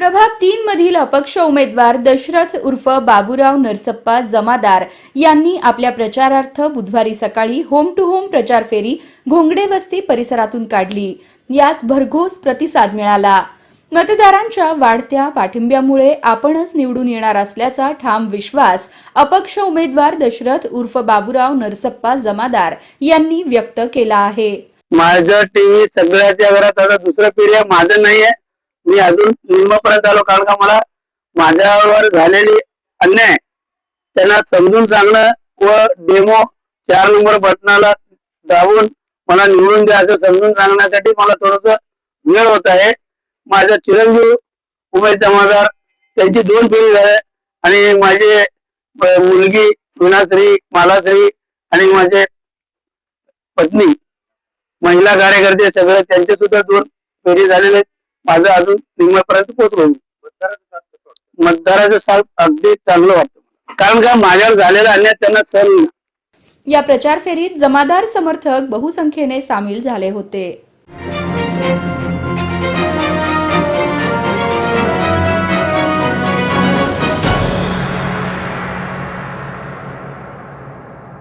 तीन मधील अपक्ष उमेदवार दशरथ उर्फ बाबूराव नरसप्पा जमादार यांनी आपल्या प्रचारार्थ बुधवारी सकाळी होम टू होम प्रचार फेरी घोंगडे वस्ती परिसरातून काढली. यास भरघोस प्रतिसाद मिळाला. मतदारांच्या वाढत्या पाठिंब्यामुळे आपणच निवडून येणार असल्याचा ठाम विश्वास अपक्ष उमेदवार दशरथ उर्फ बाबूराव नरसप्पा जमादार यांनी व्यक्त केला आहे. माझं टीव्ही सगळ्याच्या घरात आता दुसरं पिढी माझं नाहीये मी अजून निम्मपर्यंत आलो कारण का मला माझ्यावर झालेली अन्याय त्यांना समजून सांगणं व डेमो चार नंबर बटनाला दाबून मला निवडून द्या असं समजून सांगण्यासाठी मला थोडस वेळ होत आहे माझा चिरंजीव उमेश जमादार त्यांची दोन पिढी झाले आणि माझे मुलगी विनाश्री मालाश्री आणि माझे पत्नी महिला कार्यकर्ते सगळे त्यांचे सुद्धा दोन फेरी झालेले आहेत. माझं अजून निम्म्यापर्यंत पोहोचलो मतदाराचं साथ अगदी चांगलं वाटतं कारण का माझ्यावर झालेला अन्याय त्यांना सहन या प्रचार फेरीत जमादार समर्थक बहुसंख्येने सामील झाले होते.